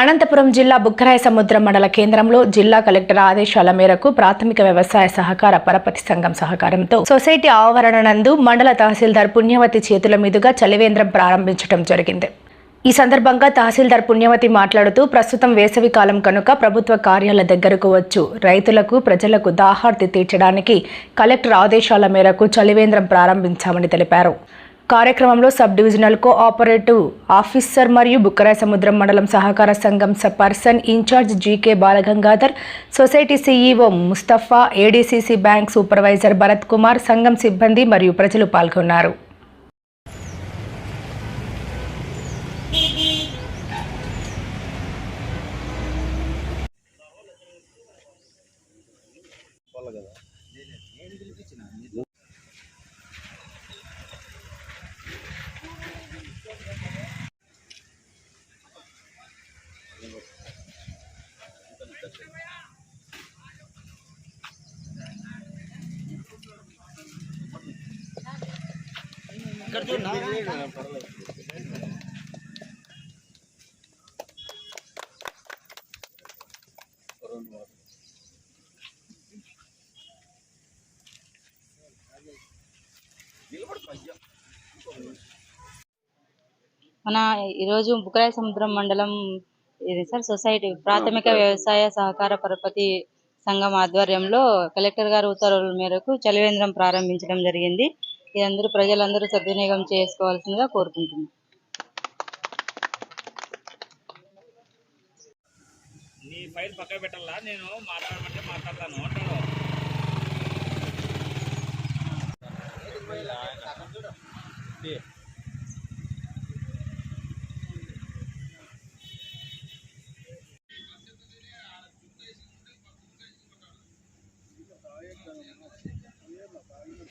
అనంతపురం జిల్లా బుక్కరాయ సముద్రం మండల కేంద్రంలో జిల్లా కలెక్టర్ ఆదేశాల మేరకు ప్రాథమిక వ్యవసాయ సహకార పరపతి సంఘం సహకారంతో సొసైటీ ఆవరణ నందు మండల తహసీల్దార్ పుణ్యవతి చేతుల మీదుగా చలివేంద్రం ప్రారంభించడం జరిగింది. ఈ సందర్భంగా తహసీల్దార్ పుణ్యవతి మాట్లాడుతూ ప్రస్తుతం వేసవి కాలం కనుక ప్రభుత్వ కార్యాల దగ్గరకు వచ్చు. రైతులకు ప్రజలకు దాహార్తి తీర్చడానికి కలెక్టర్ ఆదేశాల మేరకు చలివేంద్రం ప్రారంభించామని తెలిపారు. కార్యక్రమంలో సబ్ డివిజనల్ కోఆపరేటివ్ ఆఫీసర్ మరియు బుక్కరాయ సముద్రం మండలం సహకార సంఘం స person incharge GK Balagangadhar society CEO Mustafa ADCC bank supervisor Bharat Kumar సంఘం సిబ్బంది మరియు ప్రజలు పాల్గొన్నారు. మన ఈరోజు బుకరాయ సముద్రం మండలం ఇది సార్ సొసైటీ ప్రాథమిక వ్యవసాయ సహకార పరపతి సంఘం ఆధ్వర్యంలో కలెక్టర్ గారి ఉత్తర్వుల మేరకు చలివేంద్రం ప్రారంభించడం జరిగింది. ఇది అందరూ ప్రజలందరూ సద్వినియోగం చేసుకోవాల్సిందిగా కోరుకుంటున్నాం. నీ ఫైల్ పక్కన పెట్టాలా? నేను మాట్లాడమంటే మాట్లాడతాను.